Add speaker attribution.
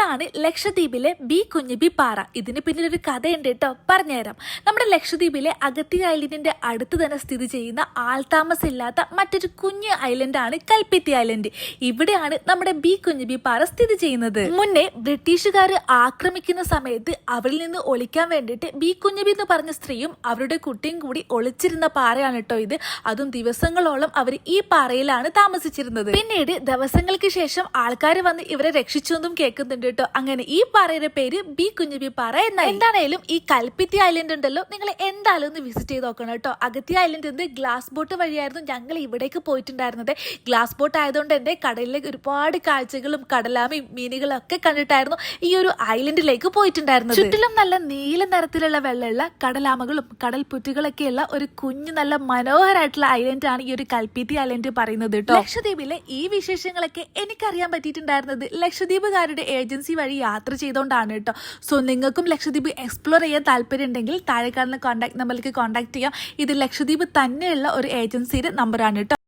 Speaker 1: ഇതാണ് ലക്ഷദ്വീപിലെ ബി കുഞ്ഞിബി പാറ. ഇതിന് പിന്നിലൊരു കഥയുണ്ട് കേട്ടോ. പറഞ്ഞുതരാം. നമ്മുടെ ലക്ഷദ്വീപിലെ അഗത്തി ഐലൻഡിന്റെ അടുത്ത് തന്നെ സ്ഥിതി ചെയ്യുന്ന ആൾതാമസമില്ലാത്ത മറ്റൊരു കുഞ്ഞു ഐലൻഡാണ് കൽപ്പിത്തി ഐലൻഡ്. ഇവിടെയാണ് നമ്മുടെ ബി കുഞ്ഞിബി പാറ സ്ഥിതി ചെയ്യുന്നത്. മുന്നേ ബ്രിട്ടീഷുകാർ ആക്രമിക്കുന്ന സമയത്ത് അവരിൽ നിന്ന് ഒളിക്കാൻ വേണ്ടിയിട്ട് ബി കുഞ്ഞിബി എന്ന് പറഞ്ഞ സ്ത്രീയും അവരുടെ കുട്ടിയും കൂടി ഒളിച്ചിരുന്ന പാറയാണ് കേട്ടോ ഇത്. അതും ദിവസങ്ങളോളം അവർ ഈ പാറയിലാണ് താമസിച്ചിരുന്നത്. പിന്നീട് ദിവസങ്ങൾക്ക് ശേഷം ആൾക്കാർ വന്ന് ഇവരെ രക്ഷിച്ചു എന്നും കേൾക്കുന്നുണ്ട് കേട്ടോ. അങ്ങനെ ഈ പാറയുടെ പേര് ബി കുഞ്ഞുബി പാറ എന്നായി. എന്താണേലും ഈ കൽപ്പിത്തി ഐലൻഡ് ഉണ്ടല്ലോ നിങ്ങൾ എന്തായാലും ഒന്ന് വിസിറ്റ് ചെയ്ത് നോക്കണം കേട്ടോ. അഗത്തി ഐലൻഡ് എന്ത്? ഗ്ലാസ് ബോട്ട് വഴിയായിരുന്നു ഞങ്ങൾ ഇവിടേക്ക് പോയിട്ടുണ്ടായിരുന്നത്. ഗ്ലാസ് ബോട്ട് ആയതുകൊണ്ട് എന്റെ കടലിലേക്ക് ഒരുപാട് കാഴ്ചകളും കടലാമയും മീനുകളും ഒക്കെ കണ്ടിട്ടായിരുന്നു ഈ ഒരു ഐലൻഡിലേക്ക് പോയിട്ടുണ്ടായിരുന്നത്. ചുറ്റിലും നല്ല നീല നിറത്തിലുള്ള വെള്ളമുള്ള കടലാമകളും കടൽ പുറ്റുകളൊക്കെയുള്ള ഒരു കുഞ്ഞു നല്ല മനോഹരമായിട്ടുള്ള ആണ് ഈ ഒരു കൽപ്പിത്തി ഐലൻഡ് പറയുന്നത് കേട്ടോ. ലക്ഷദ്വീപിലെ ഈ വിശേഷങ്ങളൊക്കെ എനിക്കറിയാൻ പറ്റിയിട്ടുണ്ടായിരുന്നത് ലക്ഷദ്വീപുകാരുടെ ഏജൻസി വഴി യാത്ര ചെയ്തുകൊണ്ടാണ് കേട്ടോ സോ നിങ്ങൾക്കും ലക്ഷദ്വീപ് എക്സ്പ്ലോർ ചെയ്യാൻ താല്പര്യം ഉണ്ടെങ്കിൽ താഴെ കാണുന്ന കോൺടാക്ട് നമ്പറിലേക്ക് കോൺടാക്ട് ചെയ്യാം. ഇത് ലക്ഷദ്വീപ് തന്നെയുള്ള ഒരു ഏജൻസിയുടെ നമ്പറാണ് കേട്ടോ